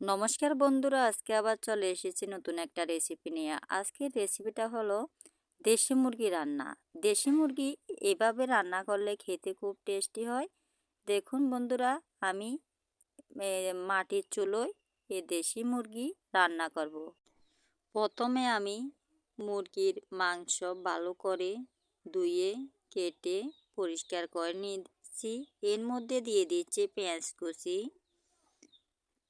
নমস্কার বন্ধুরা, আজকে আবার চলে এসেছি নতুন একটা রেসিপি নিয়ে। আজকের রেসিপিটা হলো দেশি মুরগি রান্না। দেশি মুরগি এভাবে রান্না করলে খেতে খুব টেস্টি হয়। দেখুন বন্ধুরা, আমি মাটির চুলোয় এ দেশি মুরগি রান্না করব। প্রথমে আমি মুরগির মাংস ভালো করে ধুয়ে, কেটে পরিষ্কার করে নিচ্ছি। এর মধ্যে দিয়ে দিচ্ছি পেঁয়াজ কুচি।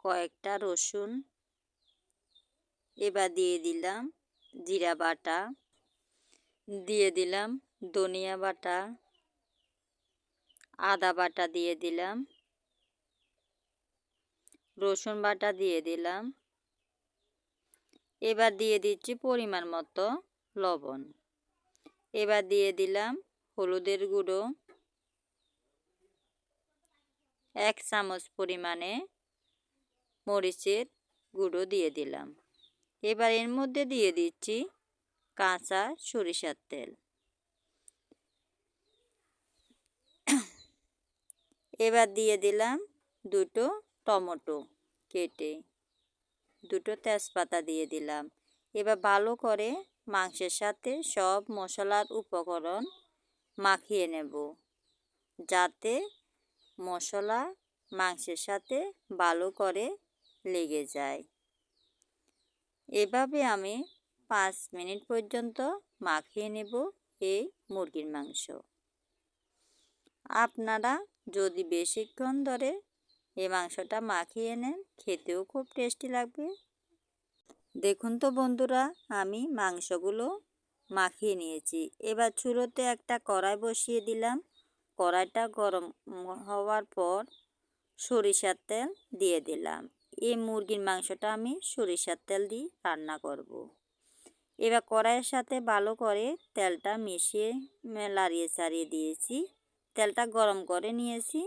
কয়েকটা রসুন এবার দিয়ে দিলাম জিরা বাটা, দিয়ে দিলাম ধনিয়া বাটা, আদা বাটা দিয়ে দিলাম, রসুন বাটা দিয়ে দিলাম। এবার দিয়ে দিচ্ছি পরিমাণ মতো লবণ। এবার দিয়ে দিলাম হলুদের গুঁড়ো, এক চামচ পরিমাণে মরিচের গুঁড়ো দিয়ে দিলাম। এবার এর মধ্যে দিয়ে দিচ্ছি কাঁচা সরিষার তেল। এবার দিয়ে দিলাম দুটো টমেটো কেটে। দুটো তেজপাতা দিয়ে দিলাম। এবার ভালো করে মাংসের সাথে সব মশলার উপকরণ মাখিয়ে নেব। যাতে মশলা মাংসের সাথে ভালো করে লেগে যায়। এভাবে আমি পাঁচ মিনিট পর্যন্ত মাখিয়ে নেব এই মুরগির মাংস। আপনারা যদি বেশিক্ষণ ধরে এই মাংসটা মাখিয়ে নেন, খেতেও খুব টেস্টি লাগবে। দেখুন তো বন্ধুরা, আমি মাংসগুলো মাখিয়ে নিয়েছি। এবার চুলোতে একটা কড়াই বসিয়ে দিলাম। কড়াইটা গরম হওয়ার পর সরিষার তেল দিয়ে দিলাম। এই মুরগির মাংসটা আমি সরিষার তেল দিয়ে রান্না করব। এবার কড়াইয়ের সাথে ভালো করে তেলটা মিশিয়ে লাড়িয়ে ছাড়িয়ে দিয়েছি। তেলটা গরম করে নিয়েছি।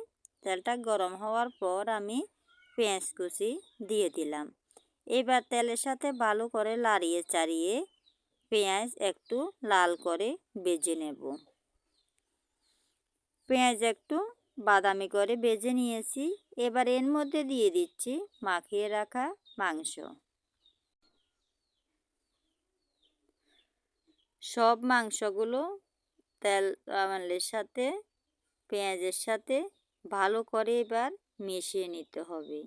তেলটা গরম হওয়ার পর আমি পেঁয়াজ কুচি দিয়ে দিলাম। এবার তেলের সাথে ভালো করে লাড়িয়ে চাড়িয়ে পেঁয়াজ একটু লাল করে বেজে নেব। পেঁয়াজ একটু বাদামি করে বেজে নিয়েছি। এবার এর মধ্যে দিয়ে দিচ্ছি মাখিয়ে রাখা মাংস। সব মাংসগুলো তেল আমলের সাথে, পেঁয়াজের সাথে ভালো করে এবার মিশিয়ে নিতে হবে।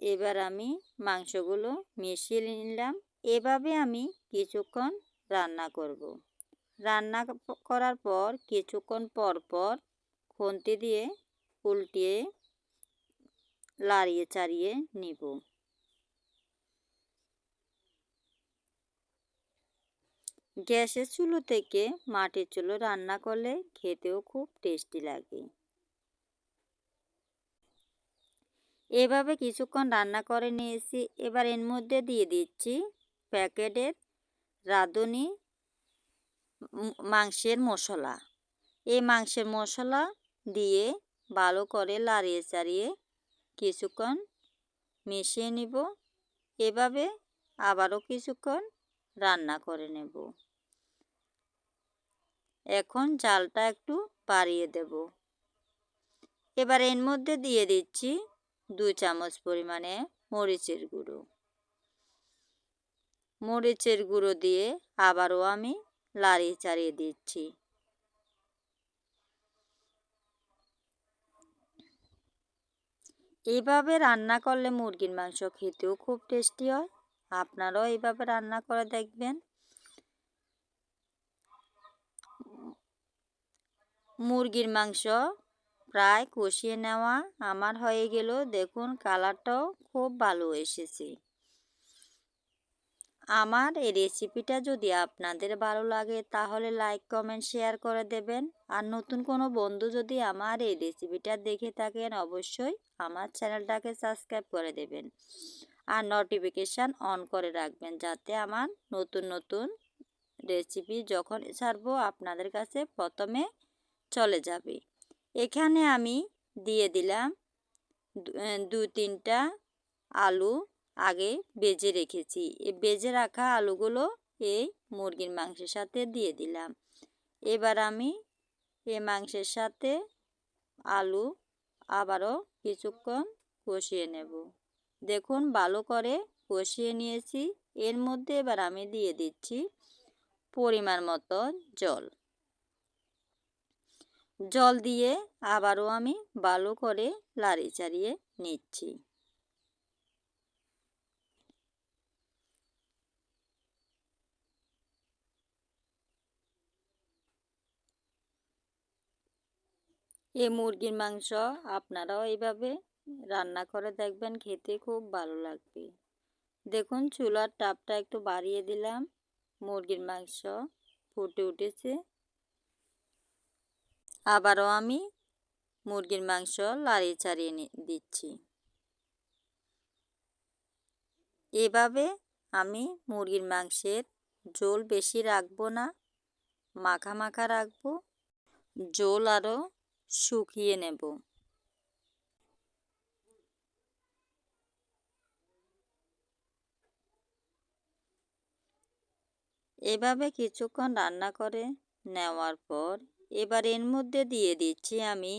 এবার আমি মাংসগুলো মিশিয়ে নিলাম। এভাবে আমি কিছুক্ষণ রান্না করব। রান্না করার পর, কিছুক্ষণ পর পর খুন্তি দিয়ে উল্টিয়ে লাড়িয়ে চাড়িয়ে নিব। গ্যাসের চুলো থেকে মাটির চুলো রান্না করলে খেতেও খুব টেস্টি লাগে। এভাবে কিছুক্ষণ রান্না করে নিয়েছি। এবার এর মধ্যে দিয়ে দিচ্ছি প্যাকেটের রাঁধুনি মাংসের মশলা। এই মাংসের মশলা দিয়ে ভালো করে লাড়িয়ে চাড়িয়ে কিছুক্ষণ মিশিয়ে নিব। এভাবে আবারও কিছুক্ষণ রান্না করে নেব। এখন চালটা একটু বাড়িয়ে দেব। এবার এর মধ্যে দিয়ে দিচ্ছি দু চামচ পরিমাণে মরিচের গুঁড়ো। মরিচের গুঁড়ো দিয়ে আবারও আমি লাড়িয়ে চাড়িয়ে দিচ্ছি। এইভাবে রান্না করলে মুরগির মাংস খেতেও খুব টেস্টি হয়। আপনারাও এইভাবে রান্না করে দেখবেন। মুরগির মাংস প্রায় কষিয়ে নেওয়া আমার হয়ে গেল। দেখুন, কালারটাও খুব ভালো এসেছে। আমার এই রেসিপিটা যদি আপনাদের ভালো লাগে, তাহলে লাইক কমেন্ট শেয়ার করে দেবেন। আর নতুন কোনো বন্ধু যদি আমার এই রেসিপিটা দেখে থাকেন, অবশ্যই আমার চ্যানেলটাকে সাবস্ক্রাইব করে দেবেন। আর নোটিফিকেশান অন করে রাখবেন, যাতে আমার নতুন নতুন রেসিপি যখন ছাড়বো আপনাদের কাছে প্রথমে চলে যাবে। এখানে আমি দিয়ে দিলাম দু, তিনটা আলু আগে বেজে রেখেছি। এই বেজে রাখা আলুগুলো এই মুরগির মাংসের সাথে দিয়ে দিলাম। এবার আমি এই মাংসের সাথে আলু আবারও কিছুক্ষণ কষিয়ে নেব। দেখুন, ভালো করে কষিয়ে নিয়েছি। এর মধ্যে এবার আমি দিয়ে দিচ্ছি পরিমাণ মতো জল। জল দিয়ে আবারও আমি ভালো করে লাড়ি চাড়িয়ে নিচ্ছি। এই মুরগির মাংস আপনারাও এইভাবে রান্না করে দেখবেন, খেতে খুব ভালো লাগবে। দেখুন চুলার টাপটা একটু বাড়িয়ে দিলাম, মুরগির মাংস ফুটে উঠেছে। আবারও আমি মুরগির মাংস লাড়িয়ে চাড়িয়ে দিচ্ছি। এভাবে আমি মুরগির মাংসের জোল বেশি রাখব না, মাখা মাখা রাখব। জোল আরও শুকিয়ে নেব। এভাবে কিছুক্ষণ রান্না করে নেওয়ার পর এবার এর মধ্যে দিয়ে দিচ্ছি আমি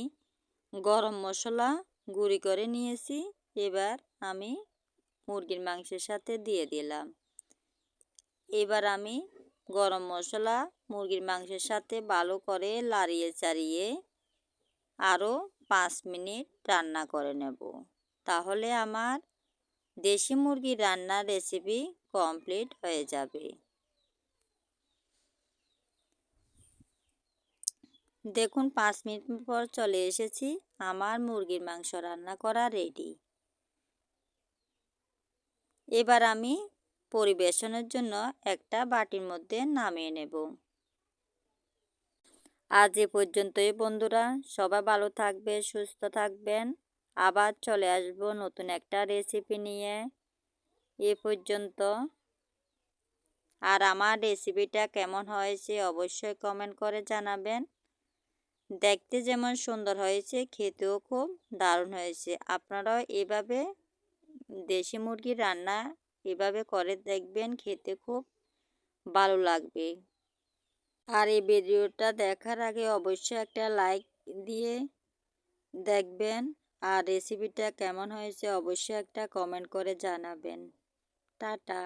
গরম মশলা গুঁড়ি করে নিয়েছি। এবার আমি মুরগির মাংসের সাথে দিয়ে দিলাম। এবার আমি গরম মশলা মুরগির মাংসের সাথে ভালো করে লাড়িয়ে চাড়িয়ে আরও পাঁচ মিনিট রান্না করে নেব। তাহলে আমার দেশি মুরগির রান্নার রেসিপি কমপ্লিট হয়ে যাবে। দেখুন, পাঁচ মিনিট পর চলে এসেছি। আমার মুরগির মাংস রান্না করা রেডি এবার আমি পরিবেশনের জন্য একটা বাটির মধ্যে নামিয়ে নেব। আজ এ পর্যন্তই, বন্ধুরা। সবাই ভালো থাকবে, সুস্থ থাকবেন। আবার চলে আসব নতুন একটা রেসিপি নিয়ে। এ পর্যন্ত। আর আমার রেসিপিটা কেমন হয়েছে অবশ্যই কমেন্ট করে জানাবেন। দেখতে যেমন সুন্দর হয়েছে, খেতেও খুব দারুণ হয়েছে। আপনারাও এভাবে দেশি মুরগির রান্না এভাবে করে দেখবেন, খেতে খুব ভালো লাগবে। আর এই ভিডিওটা দেখার আগে অবশ্যই একটা লাইক দিয়ে দেখবেন। আর রেসিপিটা কেমন হয়েছে অবশ্যই একটা কমেন্ট করে জানাবেন। টাটা।